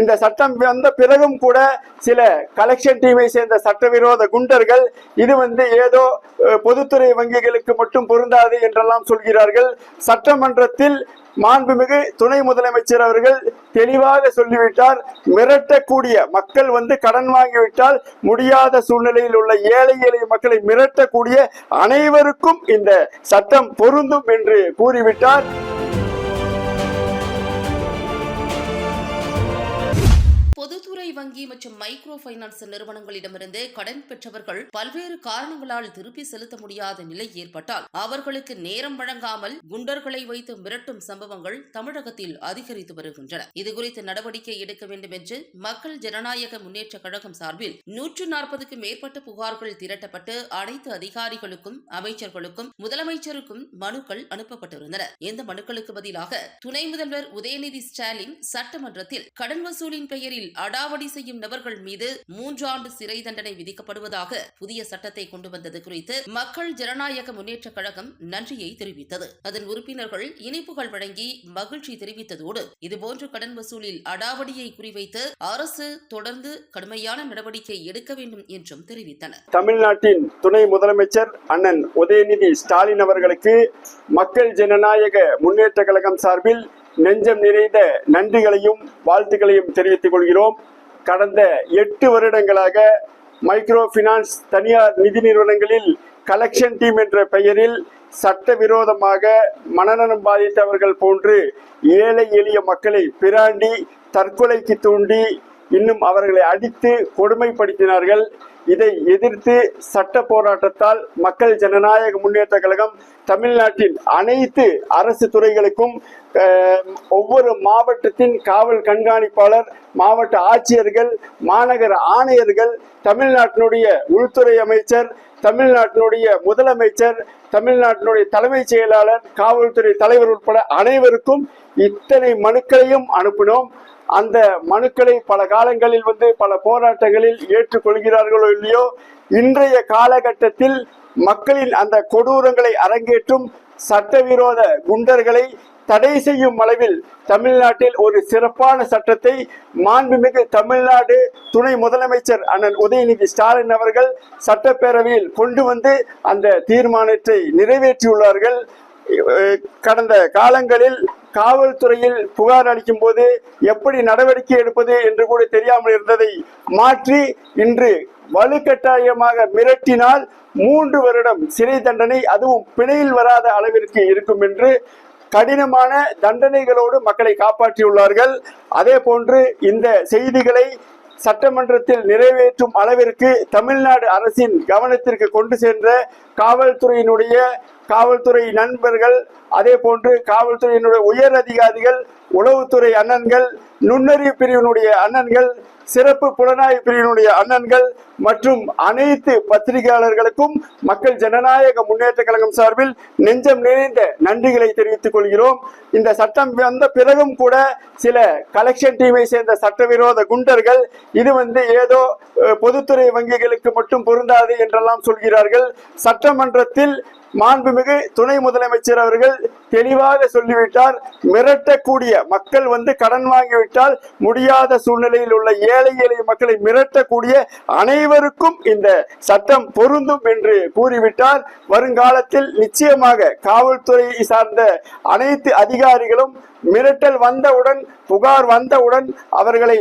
இந்த சட்டம் வந்த பிறகும் கூட சில கலெக்ஷன் டீமை சேர்ந்த சட்டவிரோத குண்டர்கள் இது வந்து ஏதோ பொதுத்துறை வங்கிகளுக்கு மட்டும் பொருந்தாது என்றெல்லாம் சொல்கிறார்கள். சட்டமன்றத்தில் மாண்புமிகு துணை முதலமைச்சர் அவர்கள் தெளிவாக சொல்லிவிட்டார். மிரட்டக்கூடிய மக்கள் வந்து கடன் வாங்கிவிட்டால் முடியாத சூழ்நிலையில் உள்ள ஏழை எளிய மக்களை மிரட்டக்கூடிய அனைவருக்கும் இந்த சட்டம் பொருந்தும் என்று கூறிவிட்டார். வங்கி மற்றும் மைக்ரோ பைனான்ஸ் நிறுவனங்களிடமிருந்து கடன் பெற்றவர்கள் பல்வேறு காரணங்களால் திருப்பி செலுத்த முடியாத நிலை ஏற்பட்டால் அவர்களுக்கு நேரம் வழங்காமல் குண்டர்களை வைத்து மிரட்டும் சம்பவங்கள் தமிழகத்தில் அதிகரித்து வருகின்றன. இதுகுறித்து நடவடிக்கை எடுக்க வேண்டும் என்று மக்கள் ஜனநாயக முன்னேற்ற கழகம் சார்பில் நூற்று நாற்பதுக்கு மேற்பட்ட புகார்கள் திரட்டப்பட்டு அனைத்து அதிகாரிகளுக்கும் அமைச்சர்களுக்கும் முதலமைச்சருக்கும் மனுக்கள் அனுப்பப்பட்டிருந்தன. இந்த மனுக்களுக்கு பதிலாக துணை முதல்வர் உதயநிதி ஸ்டாலின் சட்டமன்றத்தில் கடன் வசூலின் பெயரில் அடாவடி செய்யும் நபர்கள் மீது மூன்றாண்டு சிறை தண்டனை விதிக்கப்படுவதாக புதிய சட்டத்தை கொண்டு வந்தது குறித்து மக்கள் ஜனநாயக முன்னேற்ற கழகம் நன்றியை தெரிவித்தது. அதன் உறுப்பினர்கள் இனிப்புகள் வழங்கி மகிழ்ச்சி தெரிவித்ததோடு இதுபோன்ற கடன் வசூலில் அடாவடியை குறிவைத்து அரசு தொடர்ந்து கடுமையான நடவடிக்கை எடுக்க வேண்டும் என்றும் தெரிவித்தனர். தமிழ்நாட்டின் துணை முதலமைச்சர் அண்ணன் உதயநிதி ஸ்டாலின் அவர்களுக்கு மக்கள் ஜனநாயக முன்னேற்ற கழகம் சார்பில் நெஞ்சம் நிறைந்த நன்றிகளையும் வாழ்த்துக்களையும் தெரிவித்துக் கொள்கிறோம். கடந்த எட்டு வருடங்களாக மைக்ரோ பினான்ஸ் தனியார் நிதி நிறுவனங்களில் கலெக்ஷன் டீம் என்ற பெயரில் சட்டவிரோதமாக மனநலம் பாதித்தவர்கள் போன்று ஏழை எளிய மக்களை பிராண்டி தற்கொலைக்கு தூண்டி இன்னும் அவர்களை அடித்து கொடுமைப்படுத்தினார்கள். இதை எதிர்த்து சட்ட போராட்டத்தால் மக்கள் ஜனநாயக முன்னேற்ற கழகம் தமிழ்நாட்டின் அனைத்து அரசு துறைகளுக்கும் ஒவ்வொரு மாவட்டத்தின் காவல் கண்காணிப்பாளர் மாவட்ட ஆட்சியர்கள் மாநகர ஆணையர்கள் தமிழ்நாட்டினுடைய உள்துறை அமைச்சர் தமிழ்நாட்டினுடைய முதலமைச்சர் தமிழ்நாட்டினுடைய தலைமைச் செயலாளர் காவல்துறை தலைவர் உட்பட அனைவருக்கும் இத்தனை மனுக்களையும் அனுப்பினோம். அந்த மனுக்களை பல காலங்களில் வந்து பல போராட்டங்களில் ஏற்றுக்கொள்கிறார்களோ இல்லையோ இன்றைய காலகட்டத்தில் மக்களின் அந்த கொடூரங்களை அரங்கேற்றும் சட்டவிரோத குண்டர்களை தடை செய்யும் அளவில் தமிழ்நாட்டில் ஒரு சிறப்பான சட்டத்தை மாண்புமிகு தமிழ்நாடு துணை முதலமைச்சர் அண்ணன் உதயநிதி ஸ்டாலின் அவர்கள் சட்டப்பேரவையில் கொண்டு வந்து அந்த தீர்மானத்தை நிறைவேற்றியுள்ளார்கள். கடந்த காலங்களில் காவல்துறையில் புகார் அளிக்கும் போது எப்படி நடவடிக்கை எடுப்பது என்று கூட தெரியாமல் இருந்ததை மாற்றி இன்று வலுக்கட்டாயமாக மிரட்டினால் மூன்று வருடம் சிறை தண்டனை அதுவும் பிணையில் வராத அளவிற்கு இருக்கும் என்று கடினமான தண்டனைகளோடு மக்களை காப்பாற்றியுள்ளார்கள். அதே போன்று இந்த செய்திகளை சட்டமன்றத்தில் நிறைவேற்றும் அளவிற்கு தமிழ்நாடு அரசின் கவனத்திற்கு கொண்டு சென்ற காவல்துறையினுடைய காவல்துறை நண்பர்கள் அதே போன்று காவல்துறையினுடைய உயர் அதிகாரிகள் உளவுத்துறை அண்ணன்கள் நுண்ணறிவு பிரிவினுடைய அண்ணன்கள் சிறப்பு புலனாய்வு பிரிவினுடைய அண்ணன்கள் மற்றும் அனைத்து பத்திரிகையாளர்களுக்கும் மக்கள் ஜனநாயக முன்னேற்ற கழகம் சார்பில் நெஞ்சம் நிறைந்த நன்றிகளை தெரிவித்துக் கொள்கிறோம். இந்த சட்டம் வந்த பிறகும் கூட சில கலெக்ஷன் டீமை சேர்ந்த சட்டவிரோத குண்டர்கள் இது வந்து ஏதோ பொதுத்துறை வங்கிகளுக்கு மட்டும் பொருந்தாது என்றெல்லாம் சொல்கிறார்கள். சட்டமன்றத்தில் மாண்புமிகு துணை முதலமைச்சர் அவர்கள் தெளிவாக சொல்லிவிட்டார் மிரட்டக்கூடிய மக்கள் வந்து கடன் வாங்கிவிட்டால் முடியாத சூழ்நிலையில் உள்ள ஏழை எளிய மக்களை மிரட்டக்கூடிய அனைவருக்கும் இந்த சட்டம் பொருந்தும் என்று கூறிவிட்டார். வருங்காலத்தில் நிச்சயமாக காவல்துறையை சார்ந்த அனைத்து அதிகாரிகளும் மிரட்டல் வந்தவுடன் புகார் வந்தவுடன் அவர்களை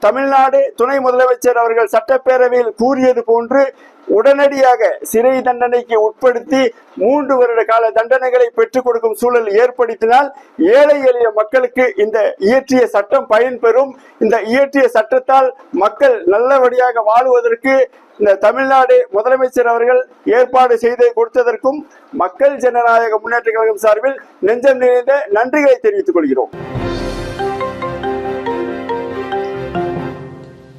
தமிழ்நாடு துணை முதலமைச்சர் அவர்கள் சட்டப்பேரவையில் கூறியது போன்று உடனடியாக சிறை தண்டனைக்கு உட்படுத்தி மூன்று வருட கால தண்டனைகளை பெற்றுக் கொடுக்கும் சூழல் ஏற்படுத்தினால் ஏழை எளிய மக்களுக்கு இந்த இயற்றிய சட்டம் பயன்பெறும். இந்த இயற்றிய சட்டத்தால் மக்கள் நல்லபடியாக வாழ்வதற்கு இந்த தமிழ்நாடு முதலமைச்சர் அவர்கள் ஏற்பாடு செய்து கொடுத்ததற்கும் மக்கள் ஜனநாயக முன்னேற்ற கழகம் சார்பில் நெஞ்சம் நிறைந்த நன்றிகளை தெரிவித்துக் கொள்கிறோம்.